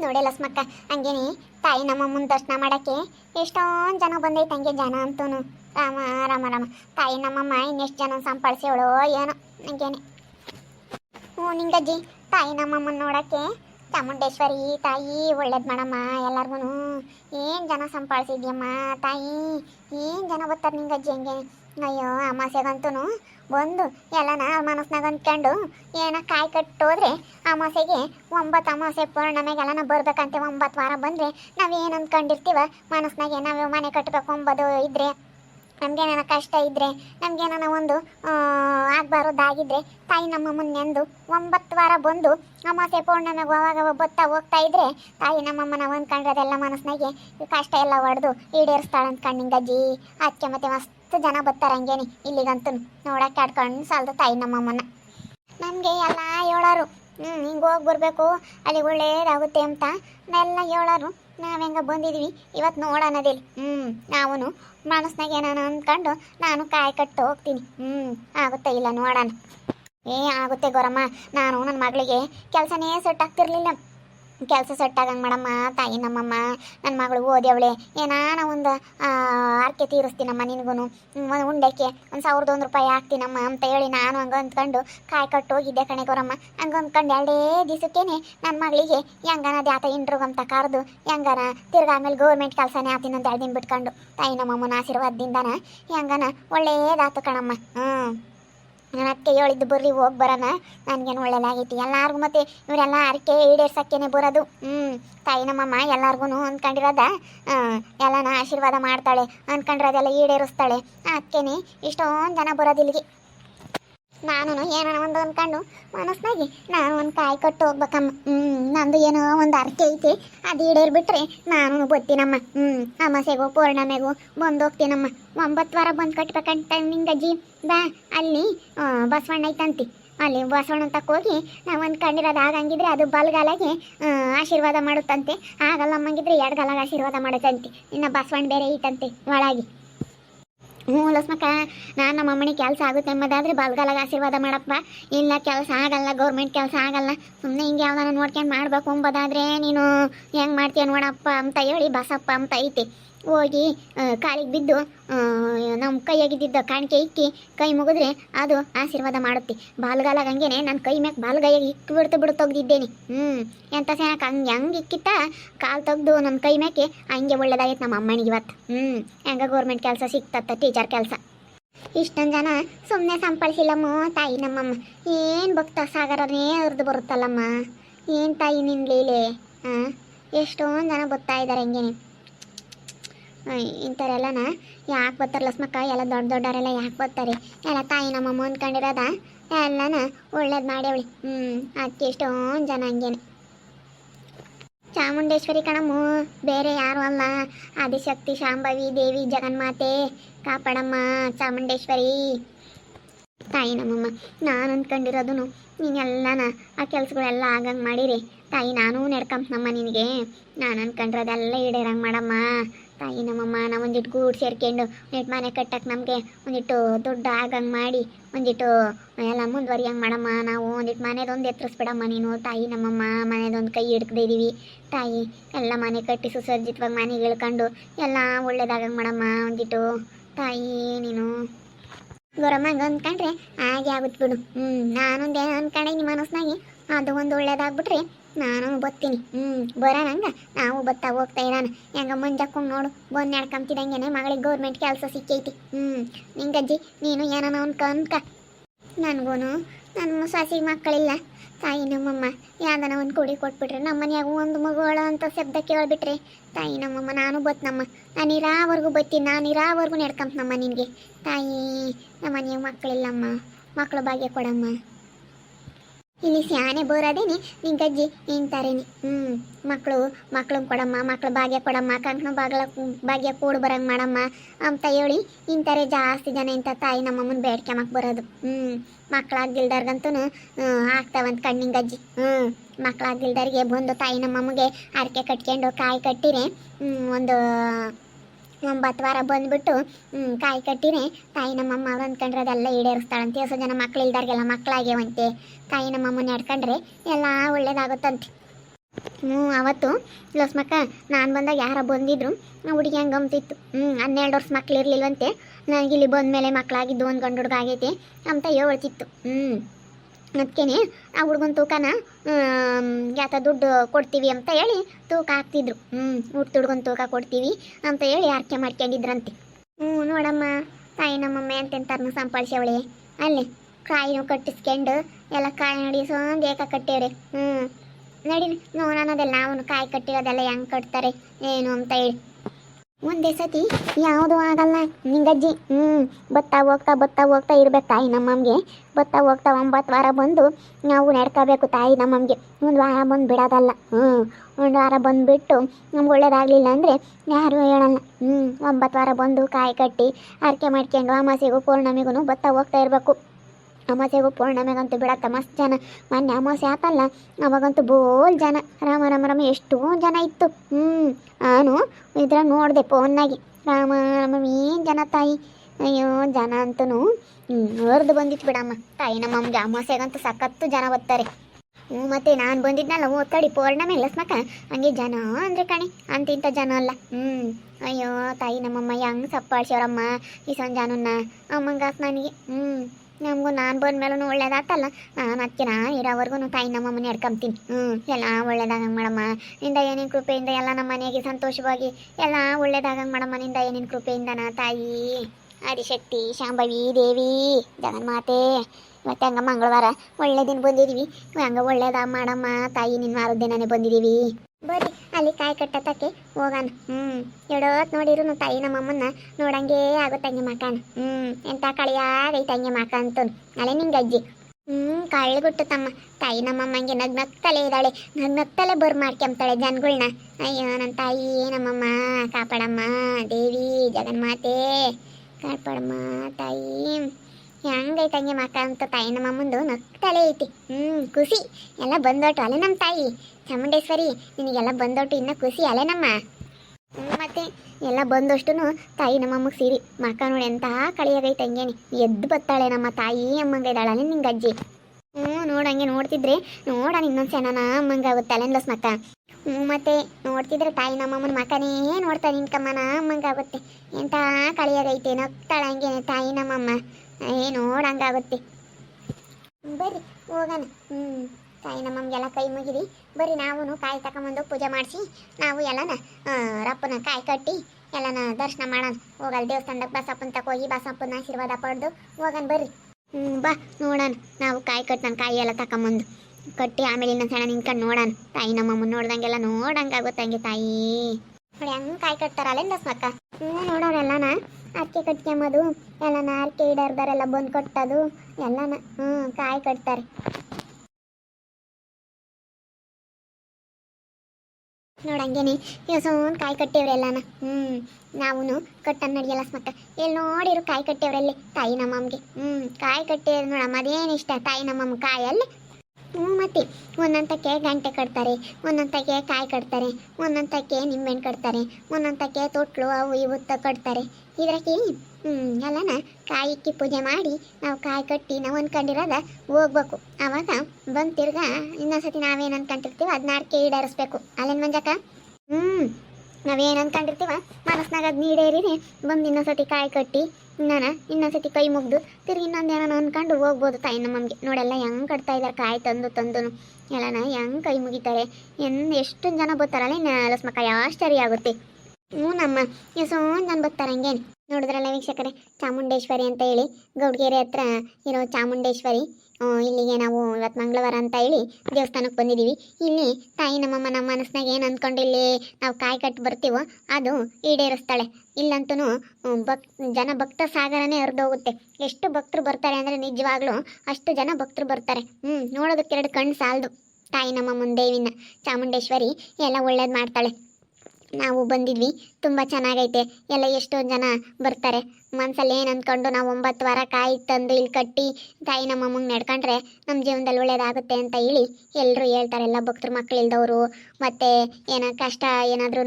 ನೋಡಿ ಲಸ್ಮಕ್ಕ, ಹಂಗೇನಿ. ತಾಯಿ ನಮ್ಮಮ್ಮನ ದರ್ಶನ ಮಾಡಕ್ಕೆ ಎಷ್ಟೊಂದು ಜನ ಬಂದೈತೆ ಹಂಗೆ ಜನ ಅಂತೂನು. ರಾಮ ರಾಮ ರಾಮ. ತಾಯಿ ನಮ್ಮಮ್ಮ ಇನ್ನೆಷ್ಟು ಜನ ಸಂಪಾಳಿಸೋಳು ಏನೋ, ಹಂಗೇನೆ. ಹ್ಞೂ ನಿಂಗಜ್ಜಿ, ತಾಯಿ ನಮ್ಮಮ್ಮನ ನೋಡಕ್ಕೆ ಚಾಮುಂಡೇಶ್ವರಿ ತಾಯಿ, ಒಳ್ಳೇದು ಮಾಡಮ್ಮ ಎಲ್ಲರಿಗೂ ಏನು ಜನ ಸಂಪಾಳಿಸಿದ್ಯಮ್ಮ ತಾಯಿ? ಏನು ಜನ ಬರ್ತಾರೆ ನಿಂಗಜ್ಜಿ ಹಂಗೆ ಅಯ್ಯೋ ಅಮಾಸೆಗಂತೂ ಬಂದು ಎಲ್ಲನ ಮನಸ್ನಾಗ ಅಂದ್ಕೊಂಡು ಏನ ಕಾಯಿ ಕಟ್ಟೋದ್ರೆ ಅಮಾಸೆಗೆ ಒಂಬತ್ತು ಅಮಾಸೆ ಪೂರ್ಣಮೆಗೆಲ್ಲನ ಬರ್ಬೇಕಂತೆ. ಒಂಬತ್ತು ವಾರ ಬಂದರೆ ನಾವೇನು ಅಂದ್ಕೊಂಡಿರ್ತೀವ? ಮನಸ್ನಾಗೆ ನಾವು ಮನೆ ಕಟ್ಟಬೇಕು ಒಂಬದು ಇದ್ರೆ ನಮ್ಗೇನ ಕಷ್ಟ ಇದ್ರೆ ನಮ್ಗೇನ ಒಂದು ಆಗ್ಬಾರದಾಗಿದ್ರೆ ತಾಯಿ ನಮ್ಮ ಮುನ್ನೆಂದು ಒಂಬತ್ತು ವಾರ ಬಂದು ಅಮಾಸೆ ಪೂರ್ಣಮೆಗೆ ಅವಾಗ ಬತ್ತಾ ಹೋಗ್ತಾ ಇದ್ರೆ ತಾಯಿ ನಮ್ಮಮ್ಮನ ಅಂದ್ಕೊಂಡ್ರದೆಲ್ಲ ಮನಸ್ಸಿನಾಗೆ ಕಷ್ಟ ಎಲ್ಲ ಹೊಡೆದು ಈಡೇರಿಸ್ತಾಳೆ ಅಂದ್ಕೊಂಡಿಂಗಜ್ಜಿ ಅದಕ್ಕೆ ಮತ್ತೆ ಮಸ್ತ್ ಜನ ಬರ್ತಾರೆ ಹಂಗೇನಿ. ಇಲ್ಲಿಗಂತೂ ನೋಡಕ್ಕೆ ಆಡ್ಕೊಂಡು ಸಾಲದ ತಾಯಿ ನಮ್ಮಮ್ಮನ ನಮಗೆ ಎಲ್ಲ ಹೇಳೋರು ಹ್ಞೂ ಹಿಂಗೆ ಹೋಗಿ ಬರಬೇಕು ಅಲ್ಲಿ ಒಳ್ಳೇದಾಗುತ್ತೆ ಅಂತ ಎಲ್ಲ ಹೇಳೋರು. ನಾವು ಹೆಂಗ ಬಂದಿದ್ವಿ ಇವತ್ತು ನೋಡೋಣದಿಲ್ಲ ಹ್ಞೂ ನಾವು ಮನಸ್ನಾಗ ಏನಾನ ಅಂದ್ಕೊಂಡು ನಾನು ಕಾಯಿ ಕಟ್ಟು ಹೋಗ್ತೀನಿ. ಹ್ಞೂ ಆಗುತ್ತೆ ಇಲ್ಲ ನೋಡೋಣ. ಏ, ಆಗುತ್ತೆ ಗೊರಮ್ಮ. ನಾನು ನನ್ನ ಮಗಳಿಗೆ ಕೆಲಸನೇ ಸೆಟ್ ಆಗ್ತಿರ್ಲಿಲ್ಲ. ಕೆಲಸ ಸೆಟ್ ಆಗಂಗೆ ಮಾಡಮ್ಮ, ತಾಯಿ ನಮ್ಮಮ್ಮ ನನ್ನ ಮಗಳು ಓದ್ಯವಳೆ. ಏನಾನ ಒಂದು ಆರ್ಕೆ ತೀರಿಸ್ತೀನಮ್ಮ ನಿನಗೂ ಒಂದು ಉಂಡೆಕ್ಕೆ ಒಂದು ಸಾವಿರದ ಒಂದು ರೂಪಾಯಿ ಹಾಕ್ತೀನಮ್ಮ ಅಂತ ಹೇಳಿ ನಾನು ಹಂಗೆ ಅಂದ್ಕೊಂಡು ಕಾಯಿ ಕಟ್ಟು ಹೋಗಿದ್ದೆ ಕಣೆ ಗೌರಮ್ಮ. ಹಂಗೆ ಅಂದ್ಕೊಂಡು ಎರಡೇ ದಿವಸಕ್ಕೇನೆ ನನ್ನ ಮಗಳಿಗೆ, ಹೆಂಗನ ದ್ಯಾತ ಇಂಟ್ರಿಗೆ ಅಂತ ಕರೆದು, ಹೆಂಗನ ತಿರ್ಗಾ ಆಮೇಲೆ ಗೌರ್ಮೆಂಟ್ ಕೆಲಸನೇ ಆತೀನಿ ಅಂತ ಎರಡು ದಿನ ಬಿಟ್ಕೊಂಡು ತಾಯಿ ನಮ್ಮಮ್ಮನ ಆಶೀರ್ವಾದದಿಂದನ ಹೆಂಗನ ಒಳ್ಳೇದಾತು ಕಣಮ್ಮ. ಹ್ಞೂ ನಾನು ಅತ್ತೆ ಹೇಳಿದ್ದು ಬರ್ರಿ, ಹೋಗಿ ಬರೋಣ. ನನಗೇನು ಒಳ್ಳೇದಾಗೈತಿ. ಎಲ್ಲಾರ್ಗು ಮತ್ತೆ ಇವರೆಲ್ಲ ಅರಕೆ ಈಡೇರ್ಸಕ್ಕೇನೆ ಬರೋದು. ಹ್ಞೂ ತಾಯಿ ನಮ್ಮಮ್ಮ ಎಲ್ಲಾರ್ಗು ಅಂದ್ಕೊಂಡಿರೋದ ಎಲ್ಲನ ಆಶೀರ್ವಾದ ಮಾಡ್ತಾಳೆ ಅಂದ್ಕೊಂಡಿರೋದೆಲ್ಲ ಈಡೇರಿಸ್ತಾಳೆ. ಅದಕ್ಕೇನೆ ಇಷ್ಟೊಂದು ಜನ ಬರೋದು ಇಲ್ಲಿಗೆ ನಾನು ಏನೋ ಒಂದು ಅಂದ್ಕೊಂಡು ಮನಸ್ನಾಗಿ. ನಾನು ಒಂದು ಕಾಯಿ ಕೊಟ್ಟು ಹೋಗ್ಬೇಕಮ್ಮ. ಹ್ಞೂ ನಂದು ಏನೋ ಒಂದು ಅರ್ಕೆ ಐತಿ. ಅದು ಈಡೇರ್ಬಿಟ್ರೆ ನಾನು ಬರ್ತೀನಮ್ಮ ಹ್ಞೂ ಅಮಾಸೆಗೋ, ಪೌರ್ಣಮೆಗೂ ಬಂದು ಹೋಗ್ತೀನಮ್ಮ ಒಂಬತ್ತು ವಾರ ಬಂದು ಕಟ್ಬೇಕಂತ ನಿಂಗಜ್ಜಿ. ಬಾ, ಅಲ್ಲಿ ಬಸವಣ್ಣ ಐತಂತಿ. ಅಲ್ಲಿ ಬಸವಣ್ಣ ತಕ್ಕ ಹೋಗಿ ನಾವು ಅಂದ್ಕೊಂಡಿರೋದು ಆಗಂಗಿದ್ರೆ ಅದು ಬಲ್ಗಾಲಾಗೆ ಆಶೀರ್ವಾದ ಮಾಡುತ್ತಂತೆ. ಆಗಲ್ಲ ಅಮ್ಮಂಗಿದ್ರೆ ಎಡಗಾಲಾಗ ಆಶೀರ್ವಾದ ಮಾಡುತ್ತಂತೆ. ಇನ್ನು ಬಸವಣ್ಣ ಬೇರೆ ಐತಂತೆ ಒಳಗೆ. ಹ್ಞೂ ಲಸ್ಮಕ್ಕ ನಾನು ನಮ್ಮ ಅಮ್ಮನಿಗೆ ಕೆಲಸ ಆಗುತ್ತೆ ಎಂಬುದಾದ್ರೆ ಬಲ್ಗಾಲಾಗ ಆಶೀರ್ವಾದ ಮಾಡಪ್ಪ. ಇಲ್ಲ, ಕೆಲಸ ಆಗಲ್ಲ ಗೌರ್ಮೆಂಟ್ ಕೆಲಸ ಆಗಲ್ಲ. ಸುಮ್ಮನೆ ಹಿಂಗೆ ಯಾವ್ದಾನ ನೋಡ್ಕೊಂಡು ಮಾಡಬೇಕು ಎಂಬುದಾದ್ರೆ ನೀನು ಹೆಂಗೆ ಮಾಡ್ತೀಯ ನೋಡಪ್ಪ ಅಂತ ಹೇಳಿ ಬಸಪ್ಪ ಅಂತ ಐತಿ. ಹೋಗಿ ಕಾಲಿಗೆ ಬಿದ್ದು ನಮ್ಮ ಕೈಯಾಗಿದ್ದ ಕಾಣಿಕೆ ಇಕ್ಕಿ ಕೈ ಮುಗಿದ್ರೆ ಅದು ಆಶೀರ್ವಾದ ಮಾಡುತ್ತೆ. ಬಾಲ್ಗಾಲಾಗ ಹಂಗೇನೆ ನನ್ನ ಕೈ ಮ್ಯಾಗ ಬಾಲ್ಗಾಯಾಗಿ ಇಕ್ಕಿ ಬಿಡ್ತು ಬಿಡು ತೆಗ್ದಿದ್ದೇನೆ. ಹ್ಞೂ ಎಂತ ಸೇನಕ್ಕೆ ಹಂಗೆ, ಹೆಂಗೆ ಇಕ್ಕಿತ್ತ, ಕಾಲು ತೆಗ್ದು ನನ್ನ ಕೈ ಮ್ಯಾಕೆ ಹಂಗೆ ಒಳ್ಳೇದಾಗೈತೆ ನಮ್ಮ ಅಮ್ಮನಿಗೆ ಇವತ್ತು. ಹ್ಞೂ ಹೆಂಗ ಗೌರ್ಮೆಂಟ್ ಕೆಲಸ ಸಿಕ್ತತ್ತ ಟೀಚರ್ ಕೆಲಸ. ಇಷ್ಟೊಂದು ಜನ ಸುಮ್ಮನೆ ಸಂಪಳಿಸಿಲ್ಲಮ್ಮ, ತಾಯಿ ನಮ್ಮಮ್ಮ. ಏನು ಭಕ್ತ ಸಾಗರನೇ ಅವ್ರದ್ದು ಬರುತ್ತಲ್ಲಮ್ಮ? ಏನು ತಾಯಿ ನಿನ್ನ ಲೀಲೆ? ಹಾಂ ಎಷ್ಟೊಂದು ಜನ ಬರ್ತಾ ಇದ್ದಾರೆ ಹಂಗೇನೆ. ಇಂಥವ್ರೆಲ್ಲನ ಯಾಕೆ ಬರ್ತಾರೆ ಲಸ್ಮಕ್ಕ? ಎಲ್ಲ ದೊಡ್ಡ ದೊಡ್ಡವರೆಲ್ಲ ಯಾಕೆ ಬರ್ತಾರೆ? ಎಲ್ಲ ತಾಯಿ ನಮ್ಮಮ್ಮ ಅಂದ್ಕೊಂಡಿರೋದ ಎಲ್ಲನ ಒಳ್ಳೇದು ಮಾಡ್ಯಾವಳಿ ಹ್ಞೂ ಅದಕ್ಕೆ ಎಷ್ಟೊಂದು ಜನ ಹಂಗೇನೆ. ಚಾಮುಂಡೇಶ್ವರಿ ಕಣಮ್ಮ, ಬೇರೆ ಯಾರು ಅಲ್ಲ. ಆದಿಶಕ್ತಿ, ಶಾಂಭವಿ, ದೇವಿ, ಜಗನ್ಮಾತೆ, ಕಾಪಾಡಮ್ಮ, ಚಾಮುಂಡೇಶ್ವರಿ. ತಾಯಿ ನಮ್ಮಮ್ಮ, ನಾನು ಅಂದ್ಕೊಂಡಿರೋದು ನೀನೆಲ್ಲನ ಆ ಕೆಲಸಗಳೆಲ್ಲ ಆಗಂಗೆ ಮಾಡಿರಿ. ತಾಯಿ, ನಾನು ನಡ್ಕಂಪ್ನಮ್ಮ ನಿನಗೆ. ನಾನು ಅಂದ್ಕೊಂಡಿರೋದೆಲ್ಲ ಈಡೇರಂಗೆ ಮಾಡಮ್ಮ. ತಾಯಿ ನಮ್ಮಮ್ಮ ನಾವು ಒಂದಿಟ್ಟು ಗೂಡು ಸೇರ್ಕೊಂಡು ಒಂದಿಟ್ಟು ಮನೆ ಕಟ್ಟಕ್ಕೆ ನಮಗೆ ಒಂದಿಟ್ಟು ದುಡ್ಡು ಆಗಂಗೆ ಮಾಡಿ ಒಂದಿಟ್ಟು ಎಲ್ಲ ಮುಂದುವರಿಯಂಗೆ ಮಾಡಮ್ಮ. ನಾವು ಒಂದಿಟ್ಟು ಮನೆದೊಂದು ಎತ್ತರಿಸ್ಬಿಡಮ್ಮ ನೀನು. ತಾಯಿ ನಮ್ಮಮ್ಮ ಮನೆದೊಂದು ಕೈ ಹಿಡ್ಕದಿದ್ದೀವಿ ತಾಯಿ, ಎಲ್ಲ ಮನೆ ಕಟ್ಟಿ ಸುಸರ್ಜಿತವಾಗಿ ಮನೆಗೆ ಇಳ್ಕೊಂಡು ಎಲ್ಲ ಒಳ್ಳೇದಾಗಂಗೆ ಮಾಡಮ್ಮ. ಒಂದಿಟ್ಟು ತಾಯಿ, ನೀನು. ಗೊರಮ್ಮ, ಹಂಗೆ ಅಂದ್ಕೊಂಡ್ರೆ ಹಾಗೆ ಆಗುತ್ತೆ ಬಿಡು. ಹ್ಞೂ ನಾನೊಂದು ಅಂದ್ಕೊಂಡೆ ನಿಮ್ಮ ಮನಸ್ನಾಗಿ. ಅದು ಒಂದು ಒಳ್ಳೇದಾಗ್ಬಿಟ್ರಿ ನಾನು ಬತ್ತೀನಿ. ಹ್ಞೂ ಬರೋಣಂಗ ನಾವು ಬತ್ತಾ ಹೋಗ್ತಾ ಇದ್ದಾನೆ ಹೆಂಗ ಮುಂಜಾಕೊಂಡ್ ನೋಡು. ಬಂದು ನಡ್ಕೊಂತಿದಂಗೆನೆ ಮಗಳಿಗೆ ಗೌರ್ಮೆಂಟ್ ಕೆಲಸ ಸಿಕ್ಕೈತಿ. ಹ್ಞೂ ನಿಂಗಜ್ಜಿ, ನೀನು ಏನೋ ಅವ್ನು ಕನ್ಕ ನನಗೂ ನನ್ನ ಸಾಸಿಗೆ ಮಕ್ಕಳಿಲ್ಲ. ತಾಯಿ ನಮ್ಮಮ್ಮ ಯಾವ್ದನ ಒಂದು ಕುಡಿ ಕೊಟ್ಬಿಟ್ರೆ ನಮ್ಮ ಮನ್ಯಾಗ ಒಂದು ಮಗುಗಳು ಅಂತ ಶಬ್ದ ಕೇಳ್ಬಿಟ್ರಿ. ತಾಯಿ ನಮ್ಮಮ್ಮ ನಾನು ಬತ್ನಮ್ಮ. ನಾನು ಇರಾವರೆಗೂ ಬತ್ತೀನಿ. ನಾನು ಇರಾವರೆಗೂ ನಡ್ಕಂಪ್ನಮ್ಮ ನಿನಗೆ. ತಾಯಿ, ನಮ್ಮ ಮನೆಯಾಗ ಮಕ್ಕಳಿಲ್ಲಮ್ಮ. ಮಕ್ಕಳು ಭಾಗ್ಯ ಕೊಡಮ್ಮ. ಇಲ್ಲಿ ಸ್ಯಾನೆ ಬೋರದೇನಿ ನಿನ್ ಗಜ್ಜಿ ಇಂತಾರೇನಿ ಹ್ಞೂ ಮಕ್ಕಳು ಮಕ್ಕಳು ಕೊಡಮ್ಮ ಮಕ್ಕಳು ಭಾಗ್ಯ ಕೊಡಮ್ಮ, ಕಂಕಣ ಬಾಗ್ಲ, ಭಾಗ್ಯ ಕೂಡು ಬರಂಗೆ ಮಾಡಮ್ಮ ಅಂತ ಹೇಳಿ ಇಂತಾರೆ ಜಾಸ್ತಿ ಜನ ಇಂಥ ತಾಯಿ ನಮ್ಮಮ್ಮನ ಬೇಡ್ಕೊಂಬಕ್ಕೆ ಬರೋದು. ಹ್ಞೂ ಮಕ್ಕಳಾಗಿಲ್ದಾರ್ಗಂತೂ ಆಗ್ತಾವಂತ ಕಣ್ಣಿಂಗಜ್ಜಿ ಹ್ಞೂ ಮಕ್ಕಳಾಗಿಲ್ದಾರಿಗೆ ಬಂದು ತಾಯಿ ನಮ್ಮಮ್ಮಗೆ ಅರಕೆ ಕಟ್ಕೊಂಡು ಕಾಯಿ ಕಟ್ಟಿರೆ ಒಂದು ಒಂಬತ್ತು ವಾರ ಬಂದ್ಬಿಟ್ಟು ಕಾಯಿ ಕಟ್ಟಿನೇ. ತಾಯಿ ನಮ್ಮಮ್ಮ ಅವ್ರು ಅಂದ್ಕೊಂಡ್ರೆ ಈಡೇರಿಸ್ತಾಳಂತೆ. ಹೊಸ ಜನ ಮಕ್ಳು ಇಲ್ದಾರ್ಗೆಲ್ಲ ಮಕ್ಕಳಾಗ್ಯವಂತೆ ತಾಯಿ ನಮ್ಮಮ್ಮನ ನಡ್ಕೊಂಡ್ರೆ ಎಲ್ಲ ಒಳ್ಳೇದಾಗುತ್ತಂತೆ. ಹ್ಞೂ ಅವತ್ತು ಲೋಸ್ಮಕ್ಕ, ನಾನು ಬಂದಾಗ ಯಾರ ಬಂದಿದ್ರು. ಹುಡುಗಿ ಹಂಗೆ ಗಮ್ತಿತ್ತು ಹ್ಞೂ ಹನ್ನೆರಡು ವರ್ಷ ಮಕ್ಳು ನನಗೆ ಇಲ್ಲಿ ಬಂದ ಮೇಲೆ ಮಕ್ಕಳಾಗಿದ್ದು ಒಂದು ಗಂಡು ಹುಡುಗ ಆಗೈತೆ ಅಂತ ಹೇಳ್ತಿತ್ತು. ಹ್ಞೂ ಅದಕ್ಕೇನೆ ಆ ಹುಡುಗನ ತೂಕನ ಯಾತ ದುಡ್ಡು ಕೊಡ್ತೀವಿ ಅಂತ ಹೇಳಿ ತೂಕ ಹಾಕ್ತಿದ್ರು. ಹ್ಞೂ ಹುಟ್ಟು ಹುಡುಗನ ತೂಕ ಕೊಡ್ತೀವಿ ಅಂತ ಹೇಳಿ ಆರ್ಕೆ ಮಾಡ್ಕೊಂಡಿದ್ರಂತೆ ಹ್ಞೂ, ನೋಡಮ್ಮ, ತಾಯಿ ನಮ್ಮಮ್ಮ ಎಂತೆಂತಾರನು ಸಂಪಾದಿಸವಳೆ ಅಲ್ಲಿ, ಕಾಯಿನೂ ಕಟ್ಟಿಸ್ಕೊಂಡು ಎಲ್ಲ ಕಾಯಿ ನಡಿಸೋಂದು ಏಕ ಕಟ್ಟೇವ್ರೆ. ಹ್ಞೂ ನಡಿ ನೋಡೋಣ ಅನ್ನೋದೆಲ್ಲ ಅವನು ಕಾಯಿ ಕಟ್ಟಿರೋದೆಲ್ಲ ಹೆಂಗೆ ಕಟ್ತಾರೆ, ಏನು ಅಂತ ಹೇಳಿ. ಒಂದೇ ಸತಿ ಯಾವುದು ಆಗಲ್ಲ. ನಿಂಗಜ್ಜಿ ಹ್ಞೂ ಬತ್ತಾ ಹೋಗ್ತಾ ಬತ್ತಾ ಹೋಗ್ತಾ ಇರ್ಬೇಕು ತಾಯಿ ನಮ್ಮಮ್ಮಗೆ ಬತ್ತಾ ಹೋಗ್ತಾ ಒಂಬತ್ತು ವಾರ ಬಂದು ನಾವು ನಡ್ಕೋಬೇಕು ತಾಯಿ ನಮ್ಮಮ್ಮಗೆ ಒಂದು ವಾರ ಬಂದು ಬಿಡೋದಲ್ಲ. ಹ್ಞೂ ಒಂದು ವಾರ ಬಂದುಬಿಟ್ಟು ನಮ್ಗೆ ಒಳ್ಳೇದಾಗಲಿಲ್ಲ ಅಂದರೆ ಯಾರು ಹೇಳಲ್ಲ. ಹ್ಞೂ ಒಂಬತ್ತು ವಾರ ಬಂದು ಕಾಯಿ ಕಟ್ಟಿ, ಹರಕೆ ಮಾಡ್ಕೊಂಡು ಅಮಾಸೆಗೂ, ಪೌರ್ಣಮಿಗೂ ಬತ್ತಾ ಹೋಗ್ತಾ ಇರಬೇಕು. ಅಮಾಸೆಗೂ ಪೌರ್ಣಮಿಗಂತೂ ಬಿಡತ್ತ ಮಸ್ತ್ ಜನ. ಮೊನ್ನೆ ಅಮಾಸೆ ಆತಲ್ಲ, ಅವಾಗಂತೂ ಬೋಲ್ ಜನ. ರಾಮ ರಾಮ ರಾಮ, ಎಷ್ಟೋ ಜನ ಇತ್ತು. ಹ್ಞೂ ನಾನು ಇದ್ರಾಗ ನೋಡಿದೆ ಫೋನ್ನಾಗಿ. ರಾಮ ರಾಮ, ಏನು ಜನ ತಾಯಿ? ಅಯ್ಯೋ, ಜನ ಅಂತೂ ಹೊರ್ದು ಬಂದಿತ್ತು ಬಿಡಮ್ಮ. ತಾಯಿ ನಮ್ಮ ಅಮ್ಮಗೆ ಅಮಾಸೆಗಂತೂ ಸಖತ್ತು ಜನ ಬರ್ತಾರೆ. ಹ್ಞೂ ಮತ್ತೆ ನಾನು ಬಂದಿದ್ನಲ್ಲ ಓ ತಡಿ ಪೌರ್ಣಮಿ ಲಸ್ಮಕ್ಕ ಹಂಗೆ ಜನ ಅಂದರೆ ಕಣಿ ಅಂತಿಂಥ ಜನ ಅಲ್ಲ. ಹ್ಞೂ ಅಯ್ಯೋ, ತಾಯಿ ನಮ್ಮಮ್ಮ ಹೆಂಗೆ ಸಪ್ಪಾಳ್ಸ್ಯವ್ರಮ್ಮ ಈ ಸಂಜಾನನ್ನ? ಅಮ್ಮಂಗಾಸ್ ನನಗೆ. ಹ್ಞೂ ನಮಗೂ ನಾನು ಬಂದ್ಮೇಲೂ ಒಳ್ಳೇದಾತಲ್ಲ? ನಾನು ಅದಕ್ಕೆ ನಾನು ಇರೋವರೆಗೂ ತಾಯಿ ನಮ್ಮ ಮನೆ ಹಿಡ್ಕೊಂತೀನಿ ಹ್ಞೂ ಎಲ್ಲ ಒಳ್ಳೇದಾಗಂಗೆ ಮಾಡಮ್ಮ. ನಿಂದ ಏನೇನು ಕೃಪೆಯಿಂದ ಎಲ್ಲ ನಮ್ಮ ಮನೆಗೆ ಸಂತೋಷವಾಗಿ ಎಲ್ಲ ಒಳ್ಳೇದಾಗಂಗೆ ಮಾಡಮ್ಮ. ನಿಂದ ಏನೇನು ಕೃಪೆಯಿಂದನ ತಾಯಿ? ಆದಿಶಕ್ತಿ, ಶಾಂಭವಿ ದೇವಿ ಜಗನ್ಮಾತೆ ಇವತ್ತು ಹಂಗ ಮಂಗಳವಾರ ಒಳ್ಳೆ ದಿನ ಬಂದಿದ್ದೀವಿ ಹಂಗ ಒಳ್ಳೇದ ಮಾಡಮ್ಮ ತಾಯಿ ನಿನ್ನ ವಾರದ ದಿನನೇ ಬಂದಿದ್ದೀವಿ ಬರ್ರಿ, ಅಲ್ಲಿ ಕಾಯಿ ಕಟ್ಟತ್ತಕ್ಕೆ ಹೋಗಾನ. ಹ್ಞೂ ಎಡೋತ್ ನೋಡಿರು ತಾಯಿ ನಮ್ಮಮ್ಮನ್ನ ನೋಡಂಗೆ ಆಗುತ್ತಂಗೆ ಮಕಾನ. ಹ್ಞೂ ಎಂಥ ಕಳಿಯಾಗೈತೆ ಹಂಗೆ ಮಕ ಅಂತ ಅಲ್ಲೇ ನಿಂಗೆ ಅಜ್ಜಿ. ಹ್ಞೂ ಕಳ್ಳಿಗುಟ್ಟು ತಮ್ಮ. ತಾಯಿ ನಮ್ಮಮ್ಮಂಗೆ ನಗ್ ನಗ್ತಲೇ ಇದ್ದಾಳೆ. ನಗ್ ನಗ್ತಲೇ ಬರ್ ಮಾಡ್ಕೊಂಬ್ತಾಳೆ ಜನಗಳ್ನ. ಅಯ್ಯೋ ನನ್ನ ತಾಯಿ ನಮ್ಮಮ್ಮ, ಕಾಪಾಡಮ್ಮ, ದೇವಿ ಜಗನ್ಮಾತೆ ಕಾಪಾಡಮ್ಮ ತಾಯಿ. ಹೆಂಗೈತೆ ಹಂಗೆ ಮಕ್ಕ ಅಂತ ತಾಯಿ ನಮ್ಮಮ್ಮಂದು ತಲೆ ಐತಿ. ಹ್ಞೂ ಖುಷಿ. ಎಲ್ಲ ಬಂದೋಟು ಅಲೆ ನಮ್ಮ ತಾಯಿ. ಚಾಮುಂಡೇಶ್ವರಿ, ನಿನಗೆಲ್ಲ ಬಂದೋಟು ಇನ್ನೂ ಖುಷಿ ಅಲೆ ನಮ್ಮ. ಮತ್ತೆ ಎಲ್ಲ ಬಂದಷ್ಟು ತಾಯಿ ನಮ್ಮಮ್ಮಗೆ ಸೀರಿ. ಮಕ್ಕ ನೋಡಿ ಎಂತ ಕಳಿಯಾಗೈತೆ ಹಂಗೇನೆ ಎದ್ದು ಬತ್ತಾಳೆ ನಮ್ಮ ತಾಯಿ ಅಮ್ಮಂಗೆ ಇದ್ದಾಳೆ ನಿಂಗೆ ಅಜ್ಜಿ ಹ್ಞೂ ನೋಡಂಗೆ ನೋಡ್ತಿದ್ರೆ ನೋಡ ಇನ್ನೊಂದು ಸೆನನ ಅಮ್ಮಂಗೆ ಆಗುತ್ತೆ ಅಲೆನ್ಲಸ್ ಮಕ್ಕ. ಮತ್ತೆ ನೋಡ್ತಿದ್ರೆ ತಾಯಿ ನಮ್ಮಮ್ಮನ ಮಕನೇ ನೋಡ್ತಾ ನಿಂತ್ಕಮ್ಮನ ಅಮ್ಮಂಗೆ ಆಗುತ್ತೆ. ಎಂತ ಕಳಿಯಾಗೈತೆ ನಗ್ತಾಳ ಹಂಗೇನೆ ತಾಯಿ ನಮ್ಮಮ್ಮ ಏ ನೋಡಂಗಾಗುತ್ತೆ ಬರ್ರಿ, ಹೋಗೋಣ. ಹ್ಮ್, ತಾಯಿ ನಮ್ಮಮ್ಗೆಲ್ಲ ಕೈ ಮುಗಿರಿ. ಬರ್ರಿ ನಾವು ಕಾಯಿ ತಗೊಂಬಂದು ಪೂಜೆ ಮಾಡಿಸಿ, ನಾವು ಎಲ್ಲನ ರಪ್ಪನ ಕಾಯಿ ಕಟ್ಟಿ, ಎಲ್ಲನ ದರ್ಶನ ಮಾಡೋಣ. ಹೋಗಲ್ಲ ದೇವಸ್ಥಾನದ ಬಸಪ್ಪನ ತಕ ಹೋಗಿ ಬಸಪ್ಪನ ಆಶೀರ್ವಾದ ಪಡೆದು ಹೋಗೋಣ ಬರ್ರಿ. ಹ್ಮ್, ಬಾ, ನೋಡೋಣ. ನಾವು ಕಾಯಿ ಕಟ್ಟು ಕಾಯಿ ಎಲ್ಲ ತಗೊಂಬಂದು ಕಟ್ಟಿ ಆಮೇಲೆ ಇನ್ನೊಂದು ಸಣ್ಣ ನಿಂತ್ಕೊಂಡು ನೋಡೋಣ ತಾಯಿ ನಮ್ಮಮ್ಮ ನೋಡ್ದಂಗೆಲ್ಲ ನೋಡಂಗಾಗುತ್ತೆ ಆಗುತ್ತಂಗೆ ತಾಯಿ. ನೋಡಿ ಹಂಗೆ ಕಾಯಿ ಕಟ್ತಾರಲ್ಲ ಬಸ್ಮಕ್ಕ ಹ್ಞೂ ನೋಡೋರೆಲ್ಲನ? ಅಕ್ಕಿ ಕಟ್ಕೊಂಬೋದು ಎಲ್ಲನ ಅರ್ಕೆ ಇಡರ್ದಾರೆಲ್ಲ ಬಂದು ಕಟ್ಟೋದು, ಎಲ್ಲನ ಹ್ಞೂ ಕಾಯಿ ಕಟ್ತಾರೆ. ನೋಡಂಗೇನೆ ಸುಮ್ ಕಾಯಿ ಕಟ್ಟಿವ್ರೆಲ್ಲನ. ಹ್ಞೂ ನಾವುನು ಕಟ್ಟನ್ ನಡಿಯಲ್ಲ ಸ್ಮಕ್ಕ ಎಲ್ಲಿ ನೋಡಿರು ಕಾಯಿ ಕಟ್ಟಿವ್ರಲ್ಲಿ? ತಾಯಿ ನಮ್ಮಮ್ಮಗೆ ಹ್ಞೂ ಕಾಯಿ ಕಟ್ಟಿ ನೋಡಮ್ಮ, ಅದೇನು ಇಷ್ಟ? ತಾಯಿ ನಮ್ಮಮ್ಮ ಕಾಯಲ್ಲಿ ಹ್ಞೂ, ಮತ್ತೆ ಒಂದೊಂದಕ್ಕೆ ಗಂಟೆ ಕಟ್ತಾರೆ, ಒಂದೊಂದಕ್ಕೆ ಕಾಯಿ ಕಟ್ತಾರೆ, ಒಂದೊಂದಕ್ಕೆ ನಿಂಬೆಹಣ್ಣು ಕಟ್ತಾರೆ, ಒಂದೊಂದಕ್ಕೆ ತೊಟ್ಲು ಅವು ಇವು ಕಟ್ತಾರೆ. ಇದ್ರಾಕಿ ಹ್ಞೂ, ಎಲ್ಲನ ಕಾಯಿಕ್ಕಿ ಪೂಜೆ ಮಾಡಿ ನಾವು ಕಾಯಿ ಕಟ್ಟಿ ನಾವು ಅನ್ಕೊಂಡಿರೋದ ಹೋಗ್ಬೇಕು. ಆವಾಗ ಬಂದು ತಿರ್ಗಾ ಇನ್ನೊಂದ್ಸತಿ ನಾವೇನು ಅನ್ಕೊಂಡಿರ್ತೀವಿ ಅದನ್ನ ಅಡಿಕೆ ಈಡೇರಿಸ್ಬೇಕು. ಅಲ್ಲೇನು ಮಂಜಕ್ಕ? ಹ್ಞೂ, ನಾವೇನು ಅನ್ಕೊಂಡಿರ್ತೀವ ಮನಸ್ನಾಗ ಅದು ನೀಡೇರಿರಿ ಬಂದು ಇನ್ನೊಂದ್ಸತಿ ಕಾಯಿ ಕಟ್ಟಿ ನಾನು ಇನ್ನೊಂದ್ಸತಿ ಕೈ ಮುಗ್ದು ತಿರ್ಗಿ ಇನ್ನೊಂದು ಏನೋ ಅನ್ಕೊಂಡು ಹೋಗ್ಬೋದು ತಾಯಿ ನಮ್ಮಮ್ಮಗೆ ನೋಡೆಲ್ಲ ಹೆಂಗೆ ಕಟ್ತಾ ಇದ್ದಾರೆ ಕಾಯಿ ತಂದು ತಂದು ಎಲ್ಲನ ಹೆಂಗೆ ಕೈ ಮುಗಿತಾರೆ. ಎನ್ ಎಷ್ಟೊಂದು ಜನ ಬರ್ತಾರಲ್ಲ ಲಸ್ಮಕ್ಕ ಆಶ್ಚರ್ಯ ಆಗುತ್ತೆ. ಹ್ಞೂ ನಮ್ಮ, ಎಷ್ಟೊಂದು ಜನ ಬರ್ತಾರೆ ಹಂಗೇನು ನೋಡಿದ್ರಲ್ಲ ವೀಕ್ಷಕರೇ? ಚಾಮುಂಡೇಶ್ವರಿ ಅಂತ ಹೇಳಿ ಗೌಡ್ಗೆರೆ ಹತ್ರ ಇರೋ ಚಾಮುಂಡೇಶ್ವರಿ ಇಲ್ಲಿಗೆ ನಾವು ಇವತ್ತು ಮಂಗಳವಾರ ಅಂತ ಹೇಳಿ ದೇವಸ್ಥಾನಕ್ಕೆ ಬಂದಿದ್ದೀವಿ ಇಲ್ಲಿ ತಾಯಿ ನಮ್ಮಮ್ಮ ನಮ್ಮ ಮನಸ್ಸಿನಾಗ ಏನು ಅಂದ್ಕೊಂಡು ಇಲ್ಲಿ ನಾವು ಕಾಯಿ ಕಟ್ಟಿ ಬರ್ತೀವೋ ಅದು ಈಡೇರಿಸ್ತಾಳೆ. ಇಲ್ಲಂತೂ ಭಕ್, ಜನ ಭಕ್ತ ಸಾಗರನೇ ಹರಿದೋಗುತ್ತೆ. ಎಷ್ಟು ಭಕ್ತರು ಬರ್ತಾರೆ ಅಂದರೆ ನಿಜವಾಗ್ಲೂ ಅಷ್ಟು ಜನ ಭಕ್ತರು ಬರ್ತಾರೆ. ಹ್ಞೂ ನೋಡೋದಕ್ಕೆ ಎರಡು ಕಣ್ಣು ಸಾಲದು ತಾಯಿ ನಮ್ಮಮ್ಮನ ದೇವಿನ ಚಾಮುಂಡೇಶ್ವರಿ ಎಲ್ಲ ಒಳ್ಳೇದು ಮಾಡ್ತಾಳೆ. ನಾವು ಬಂದಿದ್ವಿ, ತುಂಬ ಚೆನ್ನಾಗೈತೆ. ಎಲ್ಲ ಎಷ್ಟೊಂದು ಜನ ಬರ್ತಾರೆ. ಮನಸ್ಸಲ್ಲಿ ಏನು ಅಂದ್ಕೊಂಡು ನಾವು ಒಂಬತ್ತು ವಾರ ಕಾಯಿ ತಂದು ಇಲ್ಲಿ ಕಟ್ಟಿ ತಾಯಿ ನಮ್ಮಮ್ಮಂಗೆ ನಡ್ಕೊಂಡ್ರೆ ನಮ್ಮ ಜೀವನದಲ್ಲಿ ಒಳ್ಳೇದಾಗುತ್ತೆ ಅಂತ ಹೇಳಿ ಎಲ್ಲರೂ ಹೇಳ್ತಾರೆ. ಎಲ್ಲ ಭಕ್ತರು ಮಕ್ಕಳು ಇಲ್ದವರು, ಮತ್ತು ಏನೋ ಕಷ್ಟ ಏನಾದ್ರೂ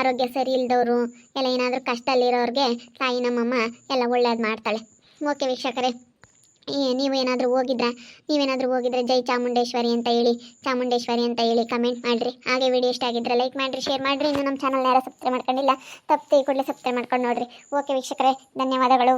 ಆರೋಗ್ಯ ಸರಿ ಇಲ್ದವರು, ಎಲ್ಲ ಏನಾದರೂ ಕಷ್ಟದಲ್ಲಿರೋರಿಗೆ ತಾಯಿ ನಮ್ಮಮ್ಮ ಎಲ್ಲ ಒಳ್ಳೇದು ಮಾಡ್ತಾಳೆ. ಓಕೆ ವೀಕ್ಷಕರೇ. ನೀವು ಏನಾದರೂ ಹೋಗಿದ್ರಾ? ನೀವೇನಾದರೂ ಹೋಗಿದ್ರೆ ಜೈ ಚಾಮುಂಡೇಶ್ವರಿ ಅಂತ ಹೇಳಿ, ಚಾಮುಂಡೇಶ್ವರಿ ಅಂತ ಹೇಳಿ ಕಮೆಂಟ್ ಮಾಡಿರಿ. ಹಾಗೆ ವಿಡಿಯೋ ಇಷ್ಟ ಆಗಿದ್ರೆ ಲೈಕ್ ಮಾಡಿರಿ ಶೇರ್ ಮಾಡಿರಿ. ಇನ್ನು ನಮ್ಮ ಚಾನಲ್ ಯಾರು ಸಬ್ಸ್ಕ್ರೈಬ್ ಮಾಡ್ಕೊಂಡಿಲ್ಲ, ತಪ್ಪು ಕೂಡಲೇ ಸಬ್ಸ್ಕ್ರೈಬ್ ಮಾಡ್ಕೊಂಡು ನೋಡಿರಿ. ಓಕೆ ವೀಕ್ಷಕರೇ, ಧನ್ಯವಾದಗಳು.